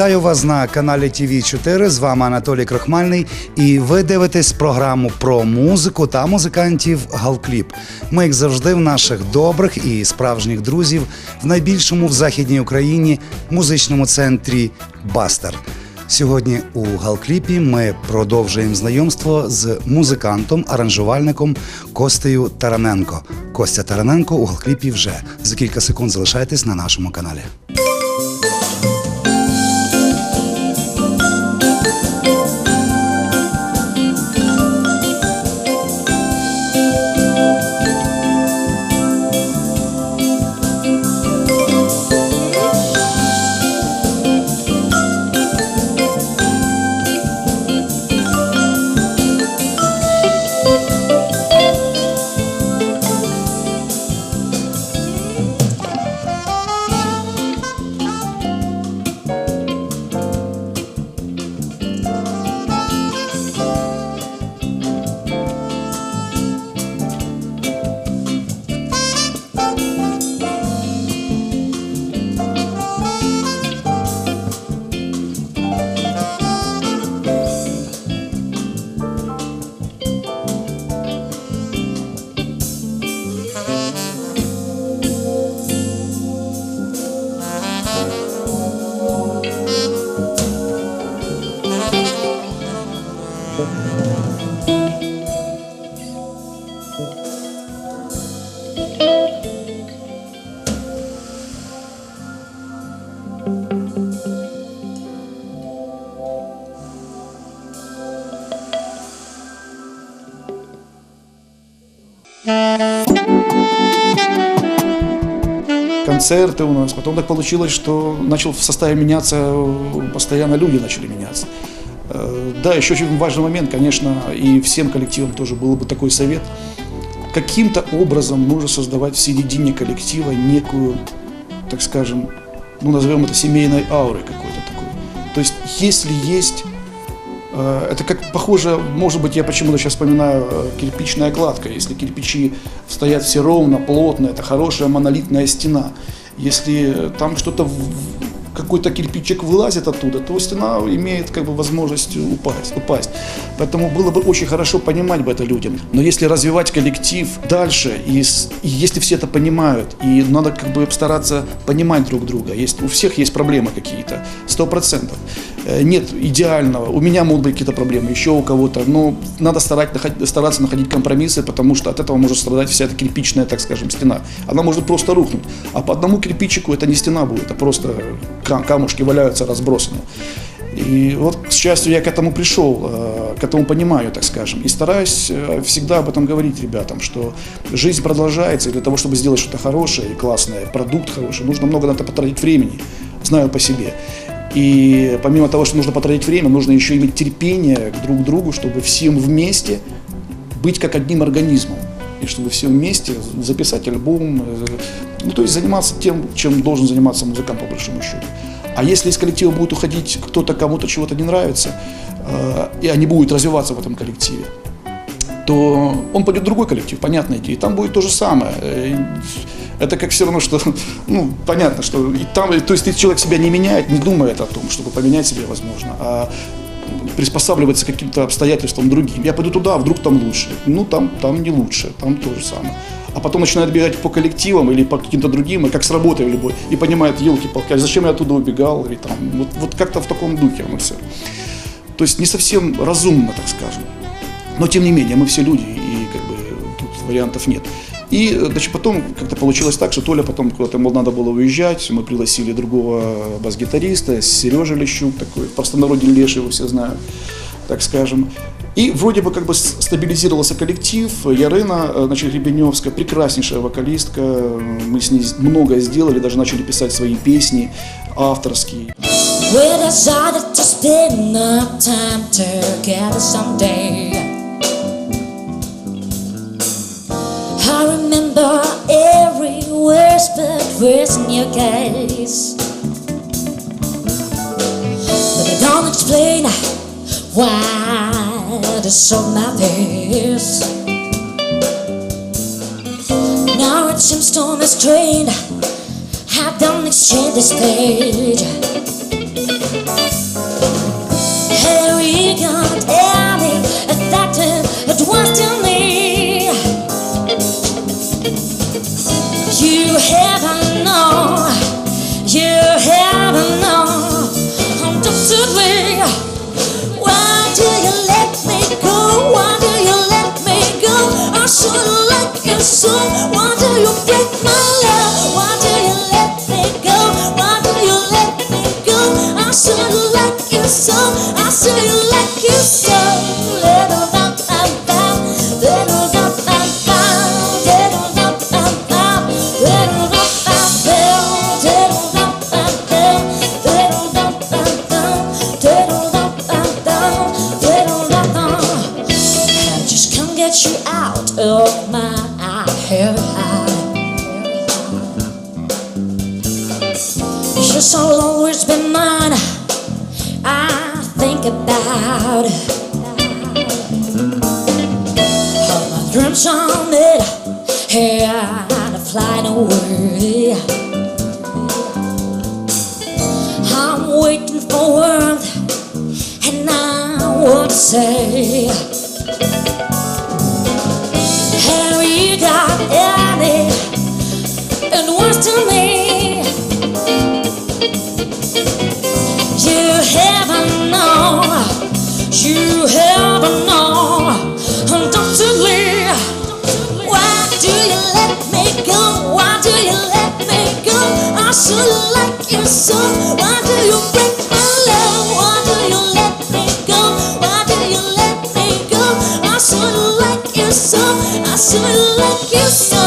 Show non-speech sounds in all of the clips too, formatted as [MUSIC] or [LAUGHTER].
Вітаю вас на каналі tv 4 З вами Анатолій Крохмальний. І ви дивитесь програму про музику та музикантів Галкліп. Ми, як завжди, в наших добрих і справжніх друзів в найбільшому в західній Україні музичному центрі Бастер. Сьогодні у Галкліпі ми продовжуємо знайомство з музикантом, аранжувальником Костею Тараненко. Костя Тараненко у Галкліпі вже за кілька секунд залишайтесь на нашому каналі. Концерты у нас. Потом так получилось, что начал в составе меняться, постоянно люди начали меняться. Э, Да, еще очень важный момент, конечно, и всем коллективам тоже был бы такой совет. Каким-то образом нужно создавать в середине коллектива некую, так скажем, ну назовем это семейной аурой какой-то такой. То есть, если есть Э, это как похоже, может быть, я почему-то сейчас вспоминаю э, кирпичная кладка. Если кирпичи стоят все ровно, плотно, это хорошая монолитная стена. Если там что-то, какой-то кирпичик вылазит оттуда, то стена имеет как бы возможность упасть. упасть. Поэтому было бы очень хорошо понимать бы это людям. Но если развивать коллектив дальше, и, и если все это понимают, и надо как бы стараться понимать друг друга, есть, у всех есть проблемы какие-то, сто процентов. Э, Нет идеального. У меня могут быть какие-то проблемы, еще у кого-то. Но надо старать, стараться находить компромиссы, потому что от этого может страдать вся эта кирпичная, так скажем, стена. Она может просто рухнуть. А по одному кирпичику это не стена будет, а просто кам- камушки валяются разбросаны. И вот, к счастью, я к этому пришел, э, к этому понимаю, так скажем. И стараюсь э, всегда об этом говорить ребятам, что жизнь продолжается, и для того, чтобы сделать что-то хорошее и классное, продукт хороший, нужно много на это потратить времени, знаю по себе. И помимо того, что нужно потратить время, нужно еще иметь терпение к друг другу, чтобы всем вместе быть как одним организмом. И чтобы все вместе записать альбом, э, ну то есть заниматься тем, чем должен заниматься музыкант по большому счету. А если из коллектива будет уходить кто-то, кому-то чего-то не нравится, э, и они будут развиваться в этом коллективе, то он пойдет в другой коллектив, понятное дело, и там будет то же самое. Это как все равно, что, ну, понятно, что и там, то есть ты человек себя не меняет, не думает о том, чтобы поменять себя возможно, а приспосабливается к каким-то обстоятельствам другим. Я пойду туда, а вдруг там лучше. Ну, там, там не лучше, там то же самое. А потом начинает бегать по коллективам или по каким-то другим, и как с работой любой, и понимает, елки-палки, а зачем я оттуда убегал, или там, вот, вот как-то в таком духе оно все. То есть не совсем разумно, так скажем. Но тем не менее, мы все люди, и как бы тут вариантов нет. И э, значит, потом как-то получилось так, что Толя потом куда-то ему надо было уезжать, мы пригласили другого бас-гитариста, Сережа Лещук, такой, в простонародье Леший, его все знают, так скажем. И вроде бы как бы стабилизировался коллектив, Ярына, э, значит, Гребеневская, прекраснейшая вокалистка, мы с ней много сделали, даже начали писать свои песни авторские. We decided to spend our time together someday. I remember every whispered words in your gaze. But I don't explain why the on my face. Now it seems to me strange. I don't exchange the stage. Should like you so. Why do you break my love? Why do you let me go? Why do you let me go? I should should like you so.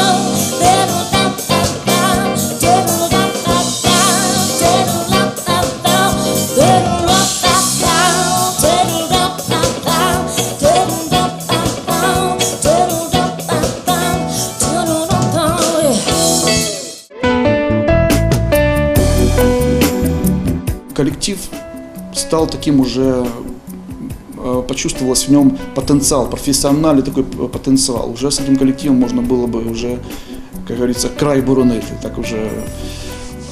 Стал таким уже, э, почувствовалось в нем потенциал, профессиональный такой потенциал. Уже с этим коллективом можно было бы уже, как говорится, край бурунеты, так уже.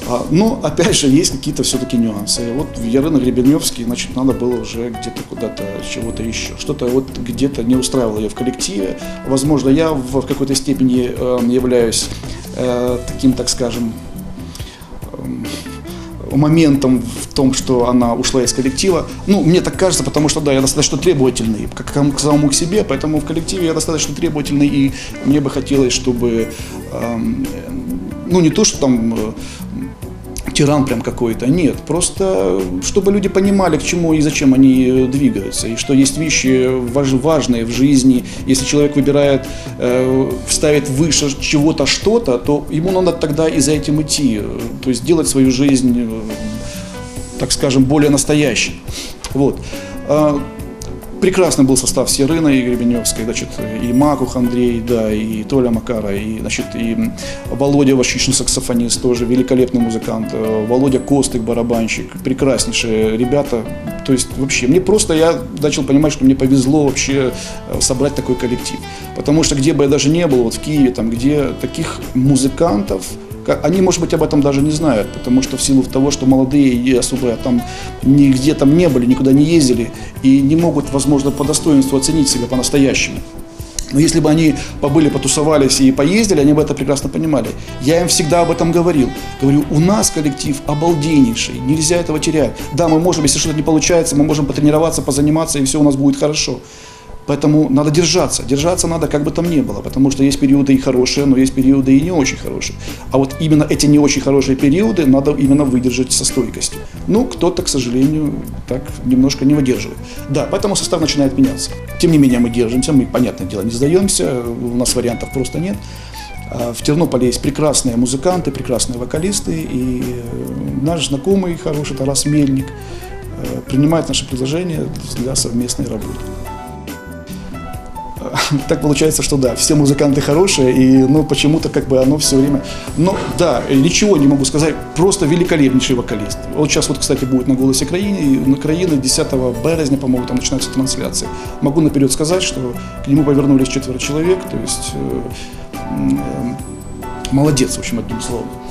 А, но, опять же, есть какие-то все-таки нюансы. И вот Ярына Гребеневский, значит, надо было уже где-то куда-то чего-то еще. Что-то вот где-то не устраивало ее в коллективе. Возможно, я в какой-то степени э, являюсь э, таким, так скажем, моментом в том, что она ушла из коллектива. Ну, мне так кажется, потому что, да, я достаточно требовательный как к самому к себе, поэтому в коллективе я достаточно требовательный, и мне бы хотелось, чтобы, эм, ну, не то, что там э, тиран прям какой-то, нет, просто чтобы люди понимали, к чему и зачем они э, двигаются, и что есть вещи важ- важные в жизни, если человек выбирает, э, ставит выше чего-то что-то, то ему надо тогда и за этим идти, э, то есть делать свою жизнь, э, так скажем, более настоящей. Вот. Прекрасный был состав Серына и Гребеневской, значит, и Макух Андрей, да, и Толя Макара, и, значит, и Володя Вашишин, саксофонист, тоже великолепный музыкант, э, Володя Костык, барабанщик, прекраснейшие ребята. То есть вообще, мне просто, я начал понимать, что мне повезло вообще э, собрать такой коллектив. Потому что где бы я даже не был, вот в Киеве, там, где таких музыкантов, Ка- они, может быть, об этом даже не знают, потому что в силу того, что молодые и особо там нигде там не были, никуда не ездили и не могут, возможно, по достоинству оценить себя по-настоящему. Но если бы они побыли, потусовались и поездили, они бы это прекрасно понимали. Я им всегда об этом говорил. Говорю, у нас коллектив обалденнейший, нельзя этого терять. Да, мы можем, если что-то не получается, мы можем потренироваться, позаниматься, и все у нас будет хорошо. Поэтому надо держаться. Держаться надо, как бы там ни было, потому что есть периоды и хорошие, но есть периоды и не очень хорошие. А вот именно эти не очень хорошие периоды надо именно выдержать со стойкостью. Ну, кто-то, к сожалению, так немножко не выдерживает. Да, поэтому состав начинает меняться. Тем не менее, мы держимся, мы, понятное дело, не сдаемся, у нас вариантов просто нет. А В Тернополе есть прекрасные музыканты, прекрасные вокалисты, и э, наш знакомый хороший Тарас Мельник э, принимает наше предложение для совместной работы. [LAUGHS] Так получается, что да, все музыканты хорошие, и ну почему-то как бы оно все время... Ну да, ничего не могу сказать, просто великолепнейший вокалист. Вот сейчас вот, кстати, будет на «Голосе країни», и на країни 10 березня, по-моему, там начинаются трансляции. Могу наперед сказать, что к нему повернулись четверо человек, то есть э, э, молодец, в общем, одним словом.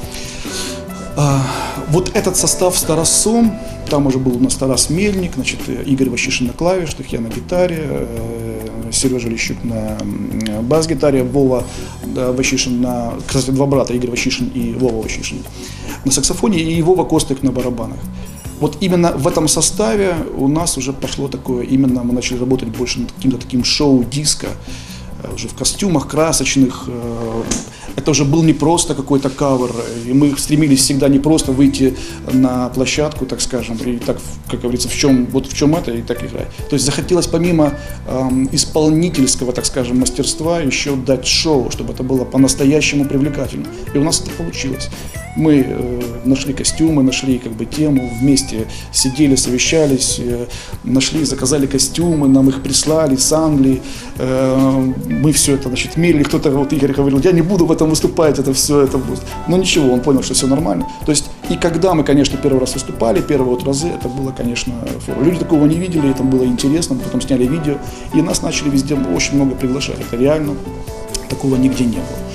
А, вот этот состав с там уже был у нас Тарас Мельник, значит, э, Игорь Ващишин на клавишных, я на гитаре, э, Сережа Лещук на бас-гитаре, Вова Ващишин на, кстати, два брата, Игорь Ващишин и Вова Ващишин на саксофоне и Вова Костык на барабанах. Вот именно в этом составе у нас уже пошло такое, именно мы начали работать больше над каким-то таким шоу-диско, э, уже в костюмах красочных. Это уже был не просто какой-то кавер, и мы стремились всегда не просто выйти на площадку, так скажем, и так, как говорится, в чем, вот в чем это, и так играть. То есть захотелось помимо эм, исполнительского, так скажем, мастерства еще дать шоу, чтобы это было по-настоящему привлекательно. И у нас это получилось. Мы э, нашли костюмы, нашли как бы тему, вместе сидели, совещались, э, нашли, заказали костюмы, нам их прислали с Англии. Э, мы все это, значит, мерили. Кто-то, вот Игорь говорил, я не буду в этом выступать, это все, это будет. Но ничего, он понял, что все нормально. То есть, и когда мы, конечно, первый раз выступали, первые вот разы, это было, конечно, форум. Люди такого не видели, это было интересно, мы потом сняли видео, и нас начали везде очень много приглашать. Это реально такого нигде не было.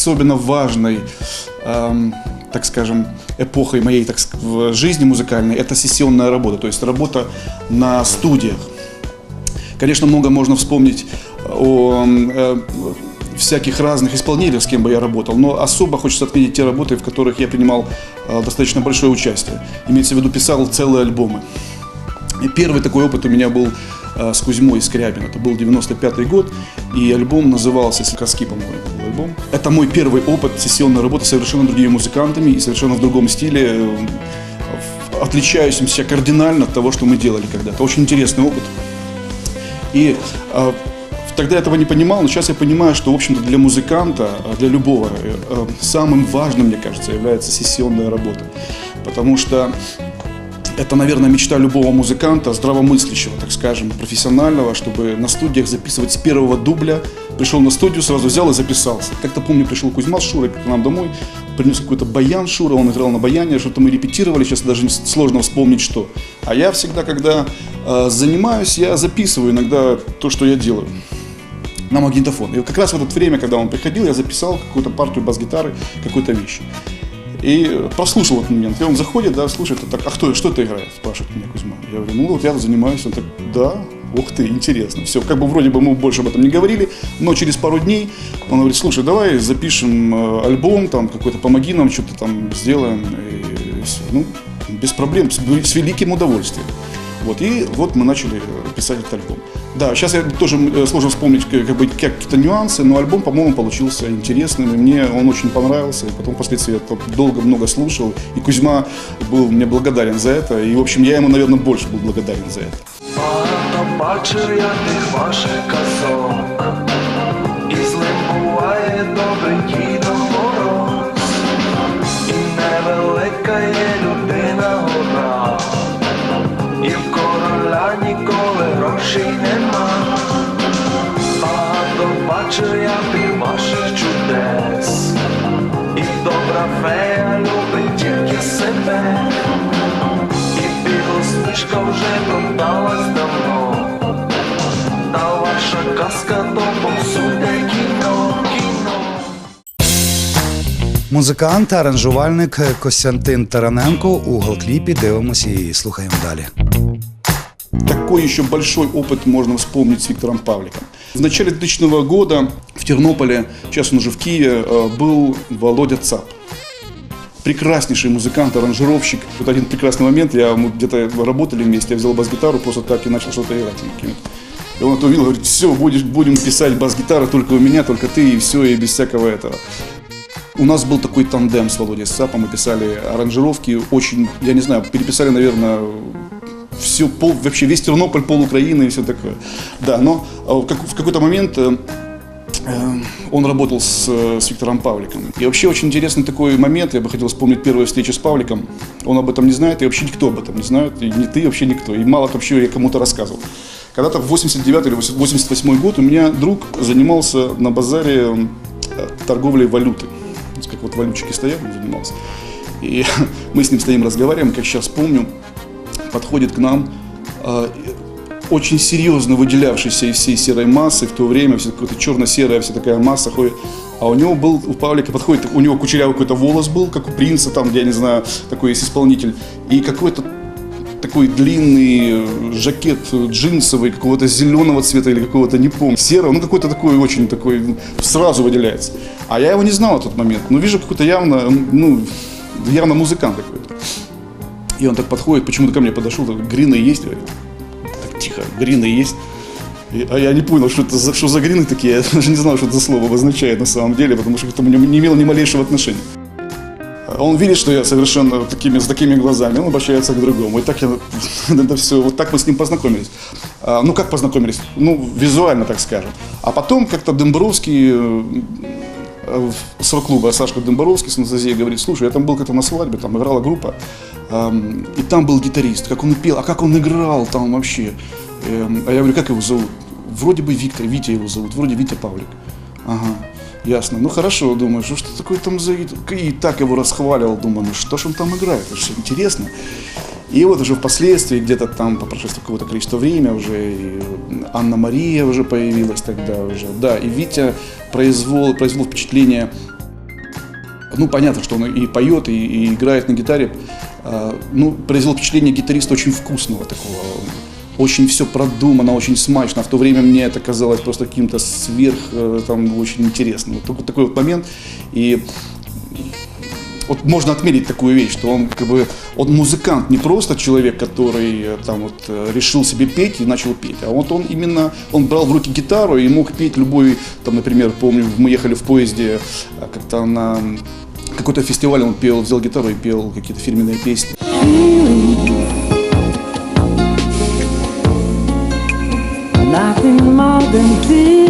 Особенно важной, эм, так скажем, эпохой моей так, в жизни музыкальной, это сессионная работа, то есть работа на студиях. Конечно, много можно вспомнить о э, всяких разных исполнителей, с кем бы я работал, но особо хочется отметить те работы, в которых я принимал э, достаточно большое участие. Имеется в виду, писал целые альбомы. И первый такой опыт у меня был с Кузьмой Скрябин. Это был 95 год, и альбом назывался «Сказки», по-моему, был альбом. Это мой первый опыт сессионной работы с совершенно другими музыкантами и совершенно в другом стиле, э, отличающимся кардинально от того, что мы делали когда-то. Очень интересный опыт. И э, тогда я этого не понимал, но сейчас я понимаю, что, в общем-то, для музыканта, э, для любого, э, э, самым важным, мне кажется, является сессионная работа. Потому что это, наверное, мечта любого музыканта, здравомыслящего, так скажем, профессионального, чтобы на студиях записывать с первого дубля. Пришел на студию, сразу взял и записался. Как-то помню, пришел Кузьма с Шурой к нам домой, принес какой-то баян Шура, он играл на баяне, что-то мы репетировали, сейчас даже сложно вспомнить, что. А я всегда, когда э, занимаюсь, я записываю иногда то, что я делаю на магнитофон. И как раз в это время, когда он приходил, я записал какую-то партию бас-гитары, какой-то вещи. И прослушал этот момент. И он заходит, да, слушает, и так, а кто, что ты играешь? Спрашивает меня Кузьма. Я говорю, ну вот я занимаюсь. Он так, да, ух ты, интересно. Все, как бы вроде бы мы больше об этом не говорили, но через пару дней он говорит, слушай, давай запишем э, альбом, там какой-то, помоги нам, что-то там сделаем. И всё. ну, без проблем, с, с великим удовольствием. Вот, и вот мы начали э, писать этот альбом. Да, сейчас я тоже э, сложно вспомнить как бы, какие-то нюансы, но альбом, по-моему, получился интересным, и мне он очень понравился. И потом впоследствии я долго много слушал, и Кузьма был мне благодарен за это. И, в общем, я ему, наверное, больше был благодарен за это. Бачив. грошей нема, багато бачу я ти ваших чудес, і добра фея любить тільки себе, і білосніжка вже продалась давно, та ваша казка то повсюди кіно. Музикант, аранжувальник Костянтин Тараненко у голкліпі дивимося і слухаємо далі. Такой еще большой опыт можно вспомнить с Виктором Павликом. В начале 2000 года в Тернополе, сейчас он уже в Киеве, э, был Володя Цап. Прекраснейший музыкант, аранжировщик. Вот один прекрасный момент, я, где-то работали вместе, я взял бас-гитару просто так и начал что-то играть. И он это увидел, говорит, все, будешь, будем писать бас-гитару только у меня, только ты, и все, и без всякого этого. У нас был такой тандем с Володей Сапом, мы писали аранжировки, очень, я не знаю, переписали, наверное, все, пол, вообще весь Тернополь, пол Украины и все такое. Да, но в, как- в какой-то момент э, э, он работал с, э, с Виктором Павликом. И вообще очень интересный такой момент, я бы хотел вспомнить первую встречу с Павликом. Он об этом не знает, и вообще никто об этом не знает, и не ты, вообще никто. И мало вообще я кому-то рассказывал. Когда-то в 89 или 88 год у меня друг занимался на базаре э, торговлей валюты. Как вот валютчики стоят, он занимался. И [LAUGHS] мы с ним стоим, разговариваем, как сейчас помню, подходит к нам э, очень серьезно выделявшийся из всей серой массы в то время, все какая-то черно-серая вся такая масса ходит. А у него был, у Павлика подходит, у него кучерявый какой-то волос был, как у принца, там, я не знаю, такой есть исполнитель. И какой-то такой длинный э, жакет джинсовый, какого-то зеленого цвета или какого-то, не помню, серого, ну какой-то такой очень такой, ну, сразу выделяется. А я его не знал в тот момент, но вижу какой-то явно, ну, явно музыкант какой-то. И он так подходит, почему-то ко мне подошел, так, грины есть, говорит. Так тихо, грины есть. И- а я не понял, что это за, что за грины такие, [LAUGHS] я даже не знал, что это слово обозначает на самом деле, потому что к этому не, не имело ни малейшего отношения. А Он видит, что я совершенно такими, с такими глазами, он обращается к другому. И так я, [LAUGHS] это все, вот так мы с ним познакомились. А, ну, как познакомились? Ну, визуально, так скажем. А потом как-то Дембровский, э, с рок-клуба Сашка Демборовский с Анастасией говорит, слушай, я там был как-то на свадьбе, там играла группа, эм, и там был гитарист, как он пел, а как он играл там вообще. Эм, а я говорю, как его зовут? Вроде бы Виктор, Витя его зовут, вроде Витя Павлик. Ага, ясно. Ну хорошо, думаю, что, что такое там за... И так его расхваливал, думаю, ну что ж он там играет, это же интересно. И вот уже впоследствии, где-то там по прошествии какого-то количества времени, уже Анна Мария уже появилась тогда уже. Да, и Витя произвел, произвел впечатление ну, понятно, что он и поет, и, и играет на гитаре. А, ну, произвел впечатление гитариста очень вкусного такого. Очень все продумано, очень смачно. В то время мне это казалось просто каким-то сверх, э, там, очень интересным. Вот такой, вот момент. И вот можно отметить такую вещь, что он как бы, он музыкант, не просто человек, который э, там вот э, решил себе петь и начал петь, а вот он именно, он брал в руки гитару и мог петь любой, там, например, помню, мы ехали в поезде как-то на какой-то фестиваль, он пел, взял гитару и пел какие-то фирменные песни. Nothing more than feelings.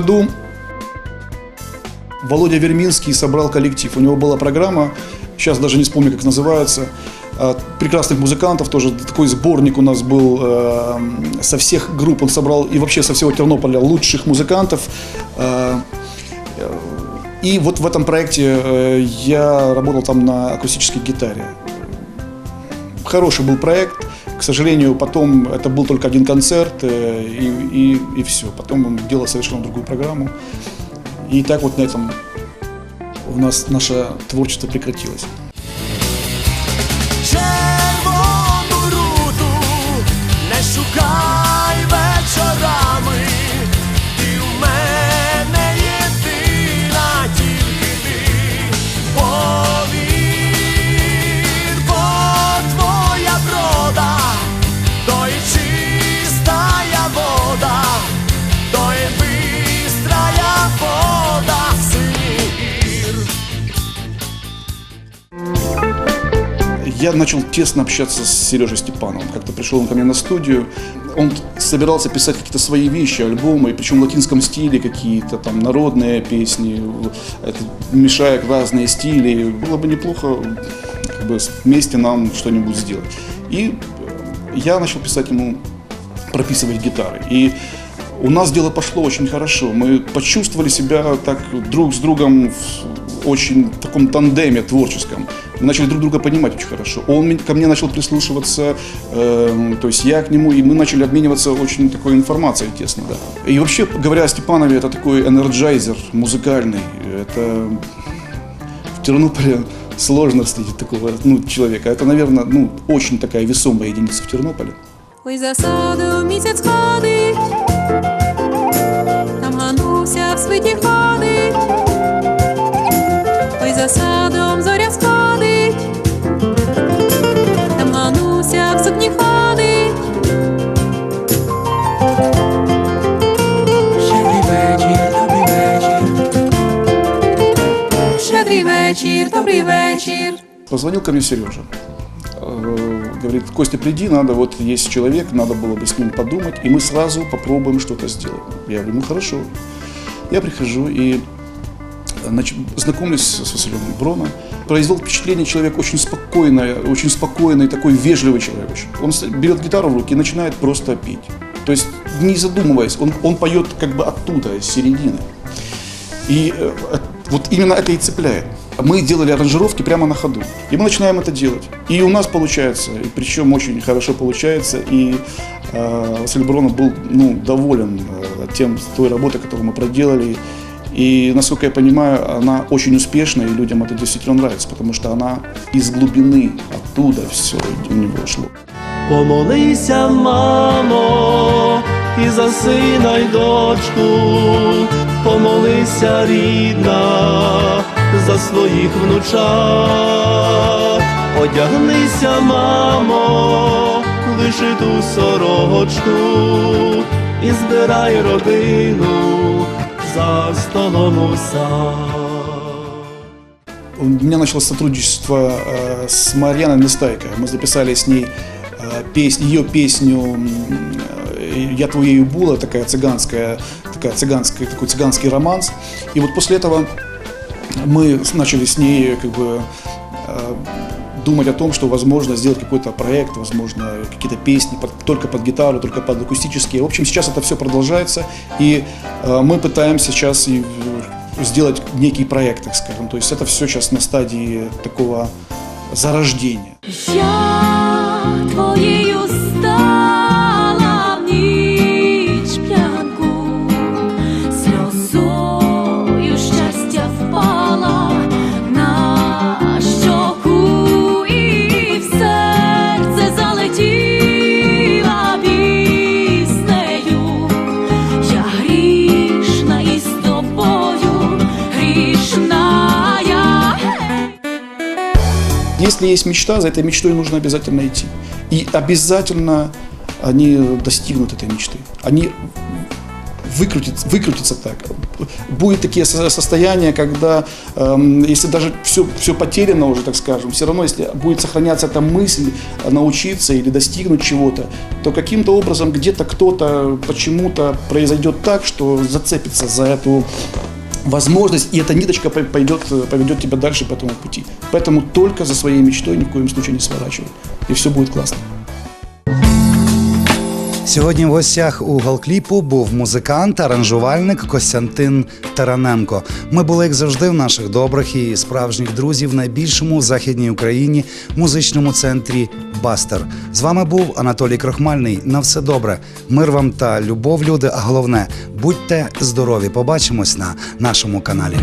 Году Володя Верминский собрал коллектив. У него была программа, сейчас даже не вспомню, как называется, а, прекрасных музыкантов, тоже такой сборник у нас был э, со всех групп, он собрал и вообще со всего Тернополя лучших музыкантов. Э, И вот в этом проекте э, я работал там на акустической гитаре. Хороший был проект. К сожалению, потом это был только один концерт, э, и, и, и все. Потом он делал совершенно другую программу. И так вот на этом у нас наше творчество прекратилось. Я начал тесно общаться с Сережей Степановым. Как-то пришел он ко мне на студию. Он собирался писать какие-то свои вещи, альбомы, причем в латинском стиле какие-то, там, народные песни, это, мешая разные стили. Было бы неплохо как бы, вместе нам что-нибудь сделать. И я начал писать ему, прописывать гитары. И у нас дело пошло очень хорошо. Мы почувствовали себя так друг с другом в очень таком тандеме творческом. Мы начали друг друга понимать очень хорошо. Он ко мне начал прислушиваться, э, то есть я к нему, и мы начали обмениваться очень такой информацией тесно, да. И вообще, говоря о Степанове, это такой энерджайзер музыкальный. Это в Тернополе сложно встретить такого ну, человека. Это, наверное, ну, очень такая весомая единица в Тернополе. Ой, за садом місяць Позвонил ко мне Сережа. Э, Говорит, Костя, приди, надо, вот есть человек, надо было бы с ним подумать, и мы сразу попробуем что-то сделать. Я говорю, ну хорошо. Я прихожу и нач- знакомлюсь с Василием Брона. Произвел впечатление человек очень спокойный, очень спокойный, такой вежливый человек. Он берет гитару в руки и начинает просто петь. То есть, не задумываясь, он, он поет как бы оттуда, с середины. И э, вот именно это и цепляет. Мы делали аранжировки прямо на ходу. И мы начинаем это делать. И у нас получается, и причем очень хорошо получается. И э, Василий был ну, доволен э, тем, той работой, которую мы проделали. И, насколько я понимаю, она очень успешна, и людям это действительно нравится, потому что она из глубины, оттуда все у него шло. Помолися, мамо, і за сина й дочку, помолися, рідна, за своїх внучат, одягнися, мамо, в вишиту сорочку і збирай родину за столом у. У меня началось сотрудничество э, с Марьяной Нестайко. Мы записали с ней э, песнь, ее песню э, «Я твоею була», такая цыганская, такая цыганская, такой цыганский романс. И вот после этого мы начали с ней как бы э, думать о том, что возможно сделать какой-то проект, возможно какие-то песни под- только под гитару, только под акустические. В общем, сейчас это все продолжается, и э, мы пытаемся сейчас и, э, сделать некий проект, так скажем. То есть это все сейчас на стадии такого зарождения. Я Если есть мечта, за этой мечтой нужно обязательно идти. И обязательно они достигнут этой мечты. Они выкрутиться, выкрутиться так. Будет такие со- состояния, когда, эм, если даже все, все потеряно уже, так скажем, все равно, если будет сохраняться эта мысль э, научиться или достигнуть чего-то, то каким-то образом где-то кто-то почему-то произойдет так, что зацепится за эту возможность, и эта ниточка пой- пойдет, э, поведет тебя дальше по этому пути. Поэтому только за своей мечтой ни в коем случае не сворачивай. И все будет классно. Сьогодні в гостях у Галкліпу був музикант, аранжувальник Костянтин Тараненко. Ми були, як завжди, в наших добрих і справжніх друзів в найбільшому в західній Україні музичному центрі Бастер. З вами був Анатолій Крохмальний. На все добре. Мир вам та любов, люди. А головне, будьте здорові. Побачимось на нашому каналі.